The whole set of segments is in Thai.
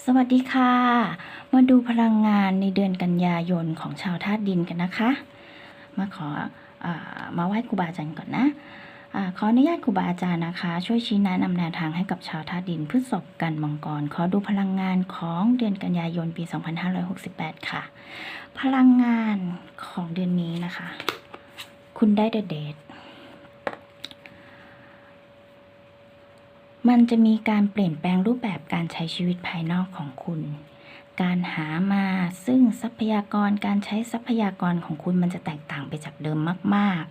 สวัสดีค่ะ มาดูพลังงานในเดือนกันยายนของชาวธาตุดินกันนะคะ มาขออามาไหว้ครูบาอาจารย์ก่อนนะอขออนุญาตครูบาอาจารย์นะคะ ช่วยชี้แนะนำแนวทางให้กับชาวธาตุดินพฤษภกันมังกร ขอดูพลังงานของเดือนกันยายนปี 2568 ค่ะ พลังงานของเดือนนี้นะคะ คุณได้เดเดท มันจะมีการเปลี่ยนแปลงรูปแบบการใช้ชีวิตภายนอกของคุณ การหามาซึ่งทรัพยากรการใช้ทรัพยากรของคุณมันจะแตกต่างไปจากเดิมมาก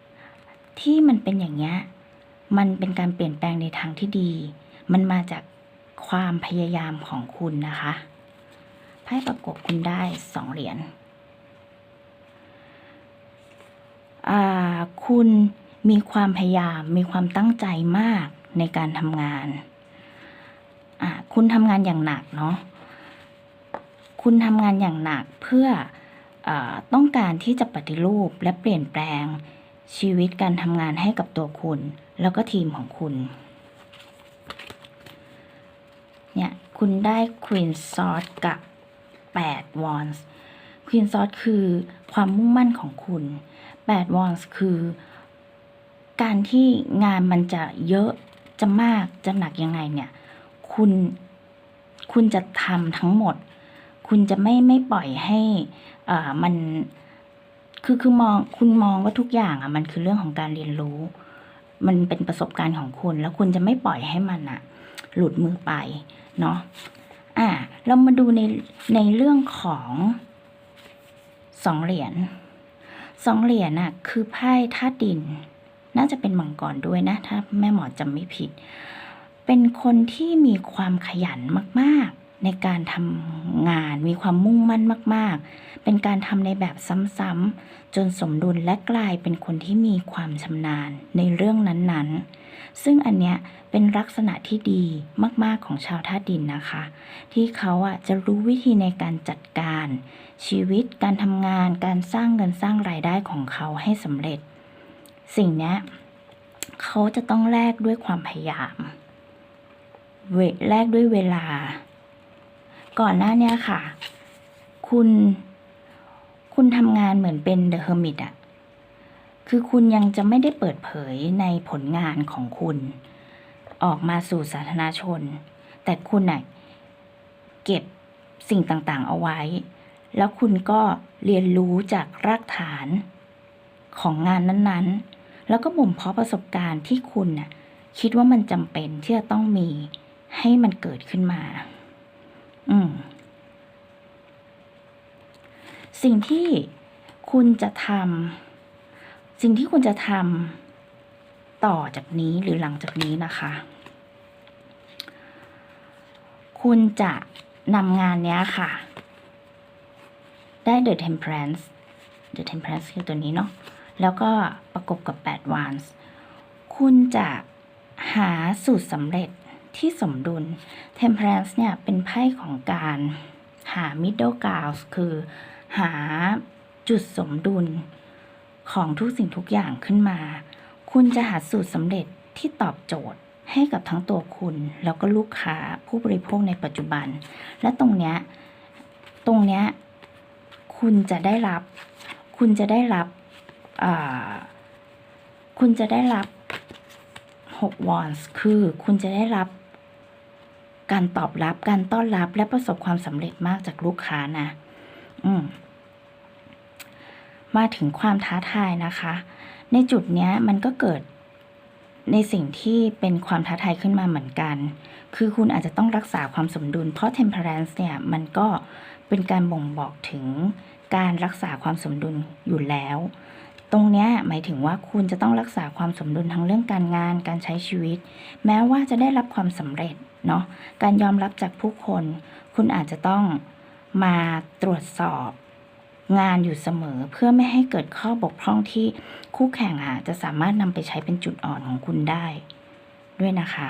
ๆ ที่มันเป็นอย่างนี้ยมันเป็นการเปลี่ยนแปลงในทางที่ดี มันมาจากความพยายามของคุณนะคะไพ่ประกบคุณได้สองเหรียญอ่าคุณมีความพยายามมีความตั้งใจมาก ในการทำงาน อ่าคุณทำงานอย่างหนักเนาะ คุณทำงานอย่างหนักเพื่ออต้องการที่จะปฏิรูปและเปลี่ยนแปลงชีวิตการทำงานให้กับตัวคุณ แล้วก็ทีมของคุณ เนี่ย คุณได้ Queen Sword กับ 8 Wands Queen Sword คือความมุ่งมั่นของคุณ 8 Wands คือการที่งานมันจะเยอะ จะมากจะหนักยังไงเนี่ย คุณคุณจะทำทั้งหมด คุณจะไม่ไม่ปล่อยให้อ่ามันคือคือมองคุณมองว่าทุกอย่างอะ มันคือเรื่องของการเรียนรู้ มันเป็นประสบการณ์ของคุณ แล้วคุณจะไม่ปล่อยให้มันอะ หลุดมือไปเนาะอ่าเรามาดูในในเรื่องของสองเหรียญสองเหรียญน่ะ คือไพ่ธาตุดิน น่าจะเป็นมังกรด้วยนะ ถ้าแม่หมอจำไม่ผิด เป็นคนที่มีความขยันมากๆ ในการทำงานมีความมุ่งมั่นมาก ๆ เป็นการทำในแบบซ้ำๆจนสมดุลและกลายเป็นคนที่มีความชำนาญในเรื่องนั้นๆ ซึ่งอันเนี้ยเป็นลักษณะที่ดีมาก ๆ ของชาวธาตุดินนะคะ ที่เขาอะจะรู้วิธีในการจัดการ ชีวิตการทำงานการสร้างเงินสร้างรายได้ของเขาให้สำเร็จ สิ่งนี้เขาจะต้องแลกด้วยความพยายามเวแลกด้วยเวลา ก่อนหน้านี้ค่ะ คุณ คุณทำงานเหมือนเป็นเดอะเฮอร์มิตอะคือคุณยังจะไม่ได้เปิดเผยในผลงานของคุณ ออกมาสู่สาธารณชน แต่คุณน่ะเก็บสิ่งต่างๆเอาไว้ แล้วคุณก็เรียนรู้จากรากฐานของงานนั้นๆ แล้วก็บ่มเพาะประสบการณ์ที่คุณน่ะคิดว่ามันจำเป็นที่จะต้องมีให้มันเกิดขึ้นมา อืม สิ่งที่คุณจะทำสิ่งที่คุณจะทำต่อจากนี้หรือหลังจากนี้นะคะ คุณจะนำงานเนี้ยค่ะ ได้ The Temperance The Temperance คือตัวนี้เนาะ แล้วก็ประกบกับ8 Wands คุณจะหาสูตรสำเร็จที่สมดุล Temperance เนี่ยเป็นไพ่ของการหา middle ground คือหาจุดสมดุลของทุกสิ่งทุกอย่างขึ้นมา คุณจะหาสูตรสำเร็จที่ตอบโจทย์ให้กับทั้งตัวคุณ แล้วก็ลูกค้าผู้บริโภคในปัจจุบัน และตรงเนี้ยตรงเนี้ยคุณจะได้รับ คุณจะได้รับ คุณจะได้รับ6วอนส์คือคุณจะได้รับการตอบรับการต้อนรับและประสบความสำเร็จมากจากลูกค้านะ อืม มาถึงความท้าทายนะคะ ในจุดเนี้ยมันก็เกิดในสิ่งที่เป็นความท้าทายขึ้นมาเหมือนกัน คือคุณอาจจะต้องรักษาความสมดุล เพราะ temperance เนี่ย มันก็เป็นการบ่งบอกถึงการรักษาความสมดุลอยู่แล้ว ตรงนี้หมายถึงว่าคุณจะต้องรักษาความสมดุลทั้งเรื่องการงานการใช้ชีวิต แม้ว่าจะได้รับความสำเร็จเนาะการยอมรับจากผู้คน คุณอาจจะต้องมาตรวจสอบงานอยู่เสมอเพื่อไม่ให้เกิดข้อบกพร่องที่คู่แข่งอะจะสามารถนำไปใช้เป็นจุดอ่อนของคุณได้ ด้วยนะคะ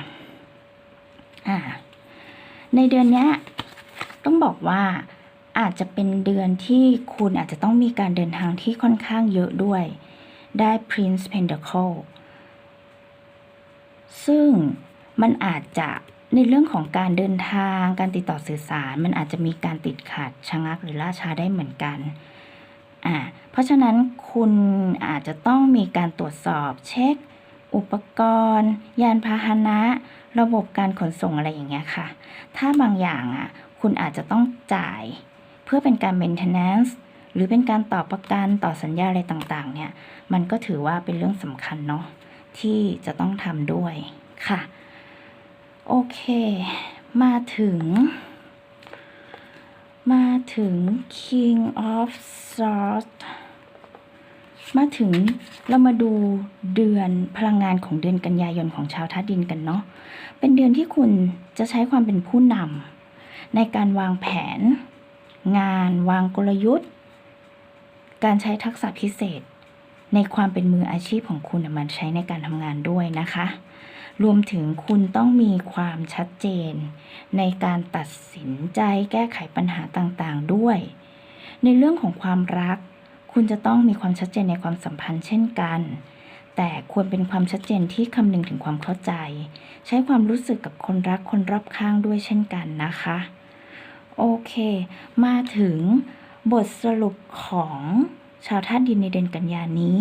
อ่าในเดือนนี้ต้องบอกว่า อาจจะเป็นเดือนที่คุณอาจจะต้องมีการเดินทางที่ค่อนข้างเยอะด้วย ได้ Prince Pentacle ซึ่งมันอาจจะในเรื่องของการเดินทางการติดต่อสื่อสาร มันอาจจะมีการติดขัดชะงักหรือล่าช้าได้เหมือนกันอ่าเพราะฉะนั้นคุณอาจจะต้องมีการตรวจสอบเช็ค อุปกรณ์ ยานพาหนะ ระบบการขนส่งอะไรอย่างเงี้ยค่ะ ถ้าบางอย่างอะคุณอาจจะต้องจ่าย พื่อเป็นการ maintenance หรือเป็นการต่อประกันต่อสัญญาอะไรต่างๆ เนี่ย มันก็ถือว่าเป็นเรื่องสำคัญเนาะที่จะต้องทำด้วยค่ะ โอเค มาถึง มาถึง King of Swords มาถึงเรามาดูเดือนพลังงานของเดือนกันยายนของชาวธาตุดินกันเนาะเป็นเดือนที่คุณจะใช้ความเป็นผู้นำในการวางแผน งานวางกลยุทธ์ การใช้ทักษะพิเศษ ในความเป็นมืออาชีพของคุณมันใช้ในการทำงานด้วยนะคะ รวมถึงคุณต้องมีความชัดเจน ในการตัดสินใจแก้ไขปัญหาต่างๆด้วย ในเรื่องของความรัก คุณจะต้องมีความชัดเจนในความสัมพันธ์เช่นกันแต่ควรเป็นความชัดเจนที่คำนึงถึงความเข้าใจ ใช้ความรู้สึกกับคนรักคนรอบข้างด้วยเช่นกันนะคะ โอเค มาถึงบทสรุปของชาวธาตุดินในเดือนกันยานี้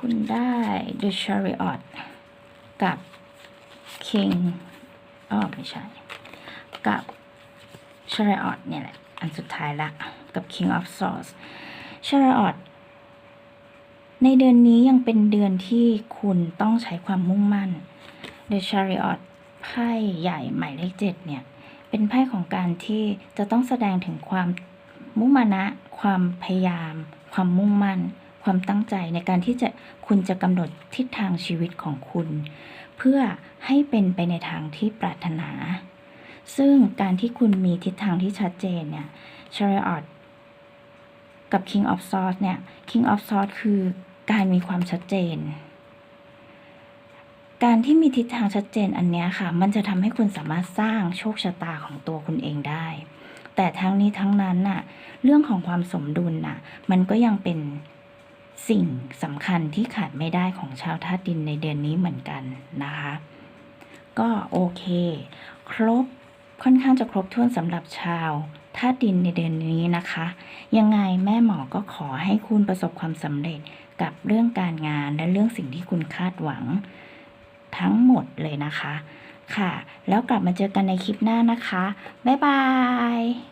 คุณได้ The Chariot กับ King อ๋อไม่ใช่ กับ Chariot เนี่ยแหละ อันสุดท้ายละ กับ King of Swords Chariot ในเดือนนี้ยังเป็นเดือนที่คุณต้องใช้ความมุ่งมั่น The Chariot ไพ่ใหญ่หมายเลขเจ็ดเนี่ย เป็นไพ่ของการที่จะต้องแสดงถึงความมุมานะ ความพยายาม ความมุ่งมั่น ความตั้งใจในการที่จะคุณจะกำหนดทิศทางชีวิตของคุณ เพื่อให้เป็นไปในทางที่ปรารถนา ซึ่งการที่คุณมีทิศทางที่ชัดเจนเนี่ย Chariot กับ King of Swords เนี่ย King of Swords คือการมีความชัดเจน การที่มีทิศทางชัดเจนอันนี้ค่ะ มันจะทำให้คุณสามารถสร้างโชคชะตาของตัวคุณเองได้ แต่ทั้งนี้ทั้งนั้นน่ะ เรื่องของความสมดุลน่ะ มันก็ยังเป็นสิ่งสำคัญที่ขาดไม่ได้ของชาวธาตุดินในเดือนนี้เหมือนกันนะคะ ก็โอเค ครบค่อนข้างจะครบถ้วนสำหรับชาวธาตุดินในเดือนนี้นะคะ ยังไงแม่หมอก็ขอให้คุณประสบความสำเร็จกับเรื่องการงานและเรื่องสิ่งที่คุณคาดหวัง ทั้งหมดเลยนะคะ ค่ะ แล้วกลับมาเจอกันในคลิปหน้านะคะ บ๊ายบาย